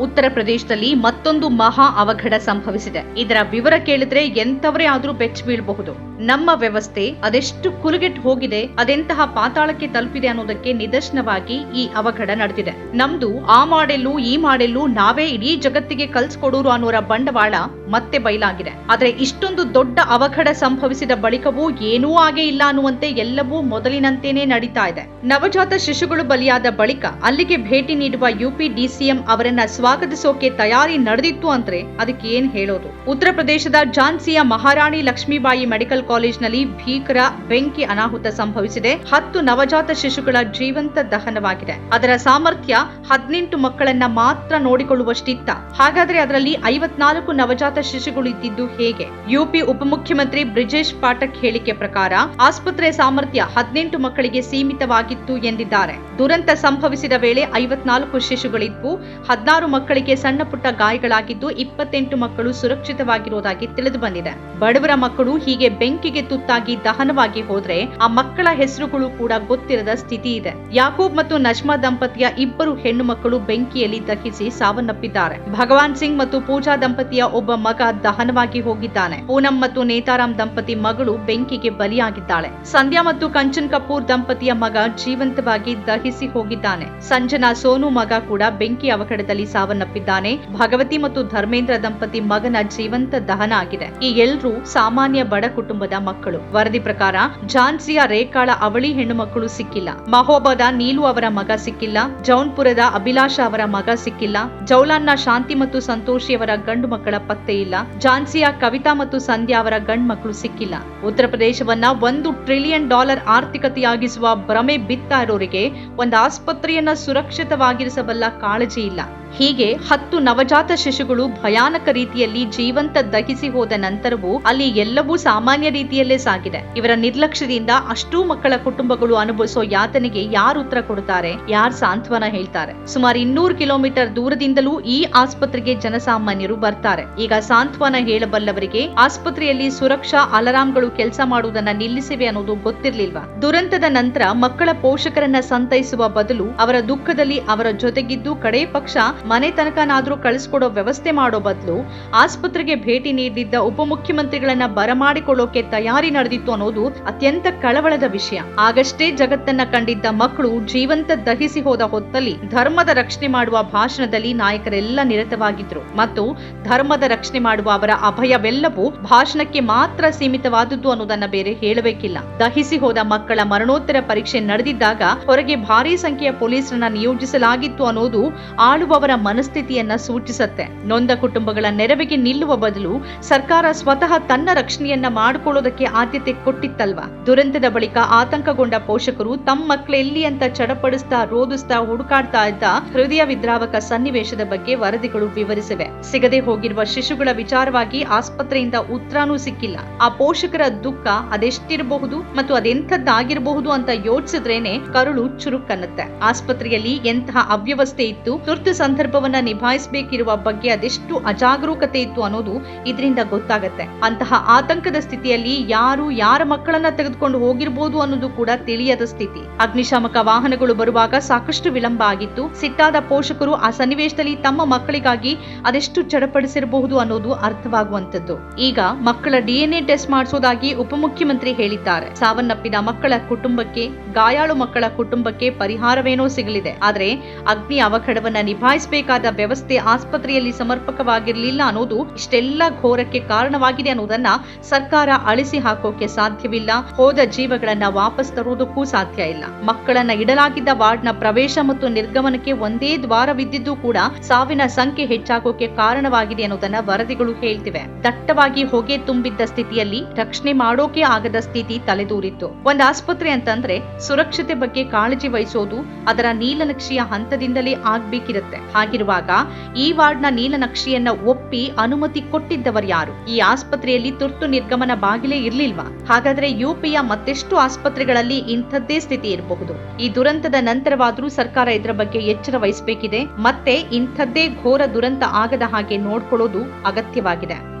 ಉತ್ತರ ಪ್ರದೇಶದಲ್ಲಿ ಮತ್ತೊಂದು ಮಹಾ ಅವಘಡ ಸಂಭವಿಸಿದೆ. ಇದರ ವಿವರ ಕೇಳಿದ್ರೆ ಎಂಥವರೇ ಆದರೂ ಬೆಚ್ಚ ಬೀಳಬಹುದು. ನಮ್ಮ ವ್ಯವಸ್ಥೆ ಅದೆಷ್ಟು ಕುಲುಗೆಟ್ ಹೋಗಿದೆ, ಅದೆಂತಹ ಪಾತಾಳಕ್ಕೆ ತಲುಪಿದೆ ಅನ್ನೋದಕ್ಕೆ ನಿದರ್ಶನವಾಗಿ ಈ ಅವಘಡ ನಡೆದಿದೆ. ನಮ್ದು ಆ ಮಾಡೆಲ್ಲು, ಈ ಮಾಡೆಲ್ಲು ನಾವೇ ಇಡೀ ಜಗತ್ತಿಗೆ ಕಲ್ಸ್ಕೊಡೋರು ಅನ್ನೋರ ಬಂಡವಾಳ ಮತ್ತೆ ಬಯಲಾಗಿದೆ. ಆದ್ರೆ ಇಷ್ಟೊಂದು ದೊಡ್ಡ ಅವಘಡ ಸಂಭವಿಸಿದ ಬಳಿಕವೂ ಏನೂ ಆಗೇ ಇಲ್ಲ ಅನ್ನುವಂತೆ ಎಲ್ಲವೂ ಮೊದಲಿನಂತೆಯೇ ನಡೀತಾ ಇದೆ. ನವಜಾತ ಶಿಶುಗಳು ಬಲಿಯಾದ ಬಳಿಕ ಅಲ್ಲಿಗೆ ಭೇಟಿ ನೀಡುವ ಯುಪಿ ಡಿಸಿಎಂ ಅವರನ್ನ ಸ್ವಾಗತಿಸೋಕೆ ತಯಾರಿ ನಡೆದಿತ್ತು ಅಂದ್ರೆ ಅದಕ್ಕೆ ಏನ್ ಹೇಳೋದು. ಉತ್ತರ ಪ್ರದೇಶದ ಝಾನ್ಸಿಯ ಮಹಾರಾಣಿ ಲಕ್ಷ್ಮೀಬಾಯಿ ಮೆಡಿಕಲ್ ಕಾಲೇಜ್ನಲ್ಲಿ ಭೀಕರ ಬೆಂಕಿ ಅನಾಹುತ ಸಂಭವಿಸಿದೆ. ಹತ್ತು ನವಜಾತ ಶಿಶುಗಳ ಜೀವಂತ ದಹನವಾಗಿದೆ. ಅದರ ಸಾಮರ್ಥ್ಯ ಹದಿನೆಂಟು ಮಕ್ಕಳನ್ನ ಮಾತ್ರ ನೋಡಿಕೊಳ್ಳುವಷ್ಟಿತ್ತ. ಹಾಗಾದ್ರೆ ಅದರಲ್ಲಿ ಐವತ್ನಾಲ್ಕು ನವಜಾತ ಶಿಶುಗಳು ಇದ್ದಿದ್ದು ಹೇಗೆ? ಯುಪಿ ಉಪಮುಖ್ಯಮಂತ್ರಿ ಬ್ರಿಜೇಶ್ ಪಾಠಕ್ ಹೇಳಿಕೆ ಪ್ರಕಾರ, ಆಸ್ಪತ್ರೆ ಸಾಮರ್ಥ್ಯ ಹದಿನೆಂಟು ಮಕ್ಕಳಿಗೆ ಸೀಮಿತವಾಗಿತ್ತು ಎಂದಿದ್ದಾರೆ. ದುರಂತ ಸಂಭವಿಸಿದ ವೇಳೆ ಐವತ್ನಾಲ್ಕು ಶಿಶುಗಳಿದ್ವು ಹದಿನಾರು ಮಕ್ಕಳಿಗೆ ಸಣ್ಣ ಪುಟ್ಟ ಗಾಯಗಳಾಗಿದ್ದು, ಇಪ್ಪತ್ತೆಂಟು ಮಕ್ಕಳು ಸುರಕ್ಷಿತವಾಗಿರುವುದಾಗಿ ತಿಳಿದು ಬಂದಿದೆ. ಬಡವರ ಮಕ್ಕಳು ಹೀಗೆ ಬೆಂಕಿಗೆ ತುತ್ತಾಗಿ ದಹನವಾಗಿ ಹೋದ್ರೆ ಆ ಮಕ್ಕಳ ಹೆಸರುಗಳು ಕೂಡ ಗೊತ್ತಿರದ ಸ್ಥಿತಿ ಇದೆ. ಯಾಕೂಬ್ ಮತ್ತು ನಜ್ಮಾ ದಂಪತಿಯ ಇಬ್ಬರು ಹೆಣ್ಣು ಮಕ್ಕಳು ಬೆಂಕಿಯಲ್ಲಿ ದಹಿಸಿ ಸಾವನ್ನಪ್ಪಿದ್ದಾರೆ. ಭಗವಾನ್ ಸಿಂಗ್ ಮತ್ತು ಪೂಜಾ ದಂಪತಿಯ ಒಬ್ಬ ಮಗ ದಹನವಾಗಿ ಹೋಗಿದ್ದಾನೆ. ಪೂನಂ ಮತ್ತು ನೇತಾರಾಮ್ ದಂಪತಿ ಮಗಳು ಬೆಂಕಿಗೆ ಬಲಿಯಾಗಿದ್ದಾಳೆ. ಸಂಧ್ಯಾ ಮತ್ತು ಕಂಚನ್ ಕಪೂರ್ ದಂಪತಿಯ ಮಗ ಜೀವಂತವಾಗಿ ದಹಿಸಿ ಹೋಗಿದ್ದಾನೆ. ಸಂಜನಾ ಸೋನು ಮಗ ಕೂಡ ಬೆಂಕಿ ಅವಘಡದಲ್ಲಿ ಸಾವನ್ನಪ್ಪಿದ್ದಾನೆ. ಭಗವತಿ ಮತ್ತು ಧರ್ಮೇಂದ್ರ ದಂಪತಿ ಮಗನ ಜೀವಂತ ದಹನ ಆಗಿದೆ. ಈ ಎಲ್ರೂ ಸಾಮಾನ್ಯ ಬಡ ಕುಟುಂಬದ ಮಕ್ಕಳು. ವರದಿ ಪ್ರಕಾರ, ಝಾನ್ಸಿಯ ರೇಖಾಳ ಅವಳಿ ಹೆಣ್ಣು ಮಕ್ಕಳು ಸಿಕ್ಕಿಲ್ಲ. ಮಹೋಬದ ನೀಲು ಅವರ ಮಗ ಸಿಕ್ಕಿಲ್ಲ. ಜೌನ್ಪುರದ ಅಭಿಲಾಷ ಅವರ ಮಗ ಸಿಕ್ಕಿಲ್ಲ. ಜೌಲಾನ್ನ ಶಾಂತಿ ಮತ್ತು ಸಂತೋಷಿ ಅವರ ಗಂಡು ಮಕ್ಕಳ ಪತ್ತೆ ಇಲ್ಲ. ಝಾನ್ಸಿಯ ಕವಿತಾ ಮತ್ತು ಸಂಧ್ಯಾ ಅವರ ಗಂಡು ಮಕ್ಕಳು ಸಿಕ್ಕಿಲ್ಲ. ಉತ್ತರ ಪ್ರದೇಶವನ್ನ ಒಂದು ಟ್ರಿಲಿಯನ್ ಡಾಲರ್ ಆರ್ಥಿಕತೆಯಾಗಿಸುವ ಭ್ರಮೆ ಬಿತ್ತ ಇರೋರಿಗೆ ಒಂದು ಆಸ್ಪತ್ರೆಯನ್ನ ಸುರಕ್ಷಿತವಾಗಿರಿಸಬಲ್ಲ ಕಾಳಜಿ ಇಲ್ಲ. ಹೀಗೆ ಹತ್ತು ನವಜಾತ ಶಿಶುಗಳು ಭಯಾನಕ ರೀತಿಯಲ್ಲಿ ಜೀವಂತ ದಹಿಸಿ ಹೋದ ನಂತರವೂ ಅಲ್ಲಿ ಎಲ್ಲವೂ ಸಾಮಾನ್ಯ ರೀತಿಯಲ್ಲೇ ಸಾಗಿದೆ. ಇವರ ನಿರ್ಲಕ್ಷ್ಯದಿಂದ ಅಷ್ಟೂ ಮಕ್ಕಳ ಕುಟುಂಬಗಳು ಅನುಭವಿಸೋ ಯಾತನೆಗೆ ಯಾರು ಉತ್ತರ ಕೊಡುತ್ತಾರೆ ಯಾರು ಸಾಂತ್ವನ ಹೇಳ್ತಾರೆ? ಸುಮಾರು ಇನ್ನೂರು ಕಿಲೋಮೀಟರ್ ದೂರದಿಂದಲೂ ಈ ಆಸ್ಪತ್ರೆಗೆ ಜನಸಾಮಾನ್ಯರು ಬರ್ತಾರೆ. ಈಗ ಸಾಂತ್ವನ ಹೇಳಬಲ್ಲವರಿಗೆ ಆಸ್ಪತ್ರೆಯಲ್ಲಿ ಸುರಕ್ಷಾ ಅಲಾರಾಂಗಳು ಕೆಲಸ ಮಾಡುವುದನ್ನ ನಿಲ್ಲಿಸಿವೆ ಅನ್ನೋದು ಗೊತ್ತಿರ್ಲಿಲ್ವಾ? ದುರಂತದ ನಂತರ ಮಕ್ಕಳ ಪೋಷಕರನ್ನ ಸಂತೈಸುವ ಬದಲು ಅವರ ದುಃಖದಲ್ಲಿ ಅವರ ಜೊತೆಗಿದ್ದು ಕಡೇ ಪಕ್ಷ ಮನೆ ತನಕನಾದ್ರೂ ಕಳಿಸ್ಕೊಡೋ ವ್ಯವಸ್ಥೆ ಮಾಡೋ ಬದಲು ಆಸ್ಪತ್ರೆಗೆ ಭೇಟಿ ನೀಡಿದ್ದ ಉಪಮುಖ್ಯಮಂತ್ರಿಗಳನ್ನ ಬರಮಾಡಿಕೊಳ್ಳೋಕೆ ತಯಾರಿ ನಡೆದಿತ್ತು ಅನ್ನೋದು ಅತ್ಯಂತ ಕಳವಳದ ವಿಷಯ. ಆಗಷ್ಟೇ ಜಗತ್ತನ್ನ ಕಂಡಿದ್ದ ಮಕ್ಕಳು ಜೀವಂತ ದಹಿಸಿ ಹೋದ ಹೊತ್ತಲ್ಲಿ ಧರ್ಮದ ರಕ್ಷಣೆ ಮಾಡುವ ಭಾಷಣದಲ್ಲಿ ನಾಯಕರೆಲ್ಲ ನಿರತವಾಗಿದ್ರು. ಮತ್ತು ಧರ್ಮದ ರಕ್ಷಣೆ ಮಾಡುವ ಅವರ ಅಭಯವೆಲ್ಲವೂ ಭಾಷಣಕ್ಕೆ ಮಾತ್ರ ಸೀಮಿತವಾದದ್ದು ಅನ್ನೋದನ್ನ ಬೇರೆ ಹೇಳಬೇಕಿಲ್ಲ. ದಹಿಸಿ ಹೋದ ಮಕ್ಕಳ ಮರಣೋತ್ತರ ಪರೀಕ್ಷೆ ನಡೆದಿದ್ದಾಗ ಹೊರಗೆ ಭಾರೀ ಸಂಖ್ಯೆಯ ಪೊಲೀಸರನ್ನ ನಿಯೋಜಿಸಲಾಗಿತ್ತು ಅನ್ನೋದು ಆಳುವವರ ಮನಸ್ಥಿತಿಯನ್ನ ಸೂಚಿಸುತ್ತೆ. ನೊಂದ ಕುಟುಂಬಗಳ ನೆರವಿಗೆ ನಿಲ್ಲುವ ಬದಲು ಸರ್ಕಾರ ಸ್ವತಃ ತನ್ನ ರಕ್ಷಣೆಯನ್ನ ಮಾಡಿಕೊಳ್ಳೋದಕ್ಕೆ ಆದ್ಯತೆ ಕೊಟ್ಟಿತ್ತಲ್ವಾ? ದುರಂತದ ಬಳಿಕ ಆತಂಕಗೊಂಡ ಪೋಷಕರು ತಮ್ಮ ಮಕ್ಕಳು ಎಲ್ಲಿ ಅಂತ ಚಡಪಡಿಸ್ತಾ, ರೋಧಿಸ್ತಾ, ಹುಡುಕಾಡ್ತಾ ಇದ್ದ ಹೃದಯ ವಿದ್ರಾವಕ ಸನ್ನಿವೇಶದ ಬಗ್ಗೆ ವರದಿಗಳು ವಿವರಿಸಿವೆ. ಸಿಗದೆ ಹೋಗಿರುವ ಶಿಶುಗಳ ವಿಚಾರವಾಗಿ ಆಸ್ಪತ್ರೆಯಿಂದ ಉತ್ತರನೂ ಸಿಕ್ಕಿಲ್ಲ. ಆ ಪೋಷಕರ ದುಃಖ ಅದೆಷ್ಟಿರಬಹುದು ಮತ್ತು ಅದೆಂಥದ್ದಾಗಿರಬಹುದು ಅಂತ ಯೋಚಿಸಿದ್ರೇನೆ ಕರುಳು ಚುರುಕನ್ನುತ್ತೆ. ಆಸ್ಪತ್ರೆಯಲ್ಲಿ ಎಂತಹ ಅವ್ಯವಸ್ಥೆ ಇತ್ತು ತುರ್ತು ಸಂದರ್ಭವನ್ನ ನಿಭಾಯಿಸಬೇಕಿರುವ ಬಗ್ಗೆ ಅದೆಷ್ಟು ಅಜಾಗರೂಕತೆ ಇತ್ತು ಅನ್ನೋದು ಇದರಿಂದ ಗೊತ್ತಾಗತ್ತೆ. ಅಂತಹ ಆತಂಕದ ಸ್ಥಿತಿಯಲ್ಲಿ ಯಾರು ಯಾರ ಮಕ್ಕಳನ್ನ ತೆಗೆದುಕೊಂಡು ಹೋಗಿರ್ಬೋದು ಅನ್ನೋದು ಕೂಡ ತಿಳಿಯದ ಸ್ಥಿತಿ. ಅಗ್ನಿಶಾಮಕ ವಾಹನಗಳು ಬರುವಾಗ ಸಾಕಷ್ಟು ವಿಳಂಬ ಆಗಿತ್ತು. ಸಿಟ್ಟಾದ ಪೋಷಕರು ಆ ಸನ್ನಿವೇಶದಲ್ಲಿ ತಮ್ಮ ಮಕ್ಕಳಿಗಾಗಿ ಅದೆಷ್ಟು ಚಡಪಡಿಸಿರಬಹುದು ಅನ್ನೋದು ಅರ್ಥವಾಗುವಂತದ್ದು ಈಗ ಮಕ್ಕಳ ಡಿಎನ್ಎ ಟೆಸ್ಟ್ ಮಾಡಿಸೋದಾಗಿ ಉಪಮುಖ್ಯಮಂತ್ರಿ ಹೇಳಿದ್ದಾರೆ. ಸಾವನ್ನಪ್ಪಿದ ಮಕ್ಕಳ ಕುಟುಂಬಕ್ಕೆ, ಗಾಯಾಳು ಮಕ್ಕಳ ಕುಟುಂಬಕ್ಕೆ ಪರಿಹಾರವೇನೋ ಸಿಗಲಿದೆ. ಆದರೆ ಅಗ್ನಿ ಅವಘಡವನ್ನ ನಿಭಾಯಿಸಬೇಕಾದ ವ್ಯವಸ್ಥೆ ಆಸ್ಪತ್ರೆಯಲ್ಲಿ ಸಮರ್ಪಕವಾಗಿರಲಿಲ್ಲ ಅನ್ನೋದು ಇಷ್ಟೆಲ್ಲ ಘೋರಕ್ಕೆ ಕಾರಣವಾಗಿದೆ ಅನ್ನೋದನ್ನ ಸರ್ಕಾರ ಅಳಿಸಿ ಹಾಕೋಕೆ ಸಾಧ್ಯವಿಲ್ಲ. ಹೋದ ಜೀವಗಳನ್ನ ವಾಪಸ್ ತರುವುದಕ್ಕೂ ಸಾಧ್ಯ ಇಲ್ಲ. ಮಕ್ಕಳನ್ನ ಇಡಲಾಗಿದ್ದ ವಾರ್ಡ್ನ ಪ್ರವೇಶ ಮತ್ತು ನಿರ್ಗಮನಕ್ಕೆ ಒಂದೇ ದ್ವಾರವಿದ್ದಿದ್ದು ಕೂಡ ಸಾವಿನ ಸಂಖ್ಯೆ ಹೆಚ್ಚಾಗೋಕೆ ಕಾರಣವಾಗಿದೆ ಅನ್ನೋದನ್ನ ವರದಿಗಳು ಹೇಳ್ತಿವೆ. ದಟ್ಟವಾಗಿ ಹೊಗೆ ತುಂಬಿದ್ದ ಸ್ಥಿತಿಯಲ್ಲಿ ರಕ್ಷಣೆ ಮಾಡೋಕೆ ಆಗದ ಸ್ಥಿತಿ ತಲೆದೂರಿತ್ತು. ಒಂದ್ ಆಸ್ಪತ್ರೆ ಅಂತಂದ್ರೆ ಸುರಕ್ಷತೆ ಬಗ್ಗೆ ಕಾಳಜಿ ವಹಿಸೋದು ಅದರ ನೀಲನಕ್ಷೆಯ ಹಂತದಿಂದಲೇ ಆಗ್ಬೇಕಿರುತ್ತೆ. ಹಾಗಿರುವಾಗ ಈ ವಾರ್ಡ್ನ ನೀಲನಕ್ಷೆಯನ್ನ ಒಪ್ಪಿ ಅನುಮತಿ ಕೊಟ್ಟಿದ್ದವರು ಯಾರು? ಈ ಆಸ್ಪತ್ರೆಯಲ್ಲಿ ತುರ್ತು ನಿರ್ಗಮನ ಬಾಗಿಲೇ ಇರ್ಲಿಲ್ವಾ? ಹಾಗಾದ್ರೆ ಯುಪಿಯ ಮತ್ತೆಷ್ಟು ಆಸ್ಪತ್ರೆಗಳಲ್ಲಿ ಇಂಥದ್ದೇ ಸ್ಥಿತಿ ಇರಬಹುದು? ಈ ದುರಂತದ ನಂತರವಾದರೂ ಸರ್ಕಾರ ಇದರ ಬಗ್ಗೆ ಎಚ್ಚರ ವಹಿಸಬೇಕಿದೆ? ಮತ್ತೆ ಇಂಥದ್ದೇ ಘೋರ ದುರಂತ ಆಗದ ಹಾಗೆ ನೋಡ್ಕೊಳ್ಳೋದು ಅಗತ್ಯವಾಗಿದೆ.